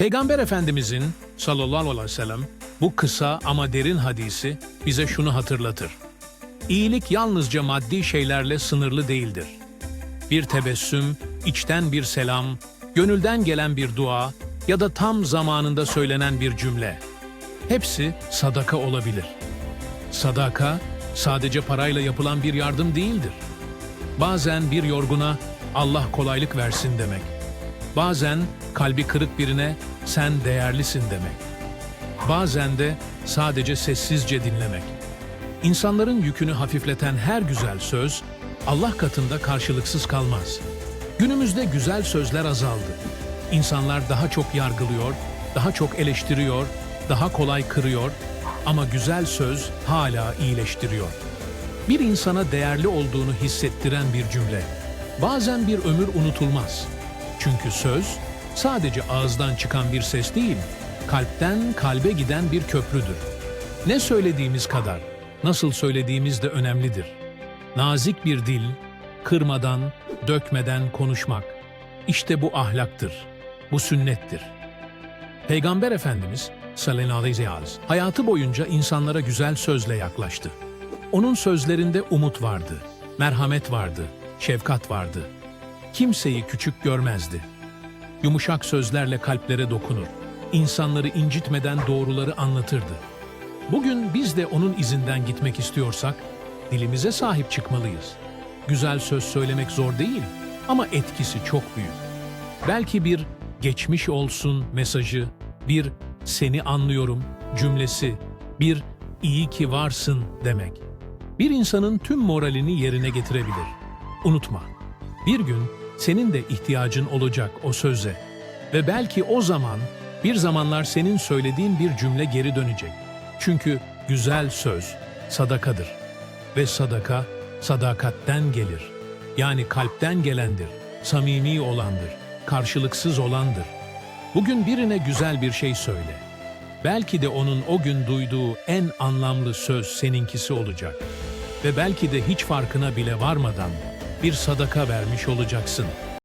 Peygamber Efendimizin sallallahu aleyhi ve sellem bu kısa ama derin hadisi bize şunu hatırlatır. İyilik yalnızca maddi şeylerle sınırlı değildir. Bir tebessüm, içten bir selam, gönülden gelen bir dua ya da tam zamanında söylenen bir cümle. Hepsi sadaka olabilir. Sadaka sadece parayla yapılan bir yardım değildir. Bazen bir yorguna Allah kolaylık versin demek. Bazen kalbi kırık birine sen değerlisin demek. Bazen de sadece sessizce dinlemek. İnsanların yükünü hafifleten her güzel söz Allah katında karşılıksız kalmaz. Günümüzde güzel sözler azaldı. İnsanlar daha çok yargılıyor, daha çok eleştiriyor, daha kolay kırıyor ama güzel söz hala iyileştiriyor. Bir insana değerli olduğunu hissettiren bir cümle. Bazen bir ömür unutulmaz. Çünkü söz sadece ağızdan çıkan bir ses değil, kalpten kalbe giden bir köprüdür. Ne söylediğimiz kadar, nasıl söylediğimiz de önemlidir. Nazik bir dil, kırmadan, dökmeden konuşmak. İşte bu ahlaktır, bu sünnettir. Peygamber Efendimiz sallallahu aleyhi ve hayatı boyunca insanlara güzel sözle yaklaştı. Onun sözlerinde umut vardı, merhamet vardı, şefkat vardı. Kimseyi küçük görmezdi. Yumuşak sözlerle kalplere dokunur, insanları incitmeden doğruları anlatırdı. Bugün biz de onun izinden gitmek istiyorsak, dilimize sahip çıkmalıyız. Güzel söz söylemek zor değil ama etkisi çok büyük. Belki bir geçmiş olsun mesajı, bir seni anlıyorum cümlesi, bir iyi ki varsın demek. Bir insanın tüm moralini yerine getirebilir. Unutma, bir gün senin de ihtiyacın olacak o söze. Ve belki o zaman bir zamanlar senin söylediğin bir cümle geri dönecek. Çünkü güzel söz sadakadır. Ve sadaka sadakatten gelir. Yani kalpten gelendir, samimi olandır, karşılıksız olandır. Bugün birine güzel bir şey söyle. Belki de onun o gün duyduğu en anlamlı söz seninkisi olacak. Ve belki de hiç farkına bile varmadan bir sadaka vermiş olacaksın.''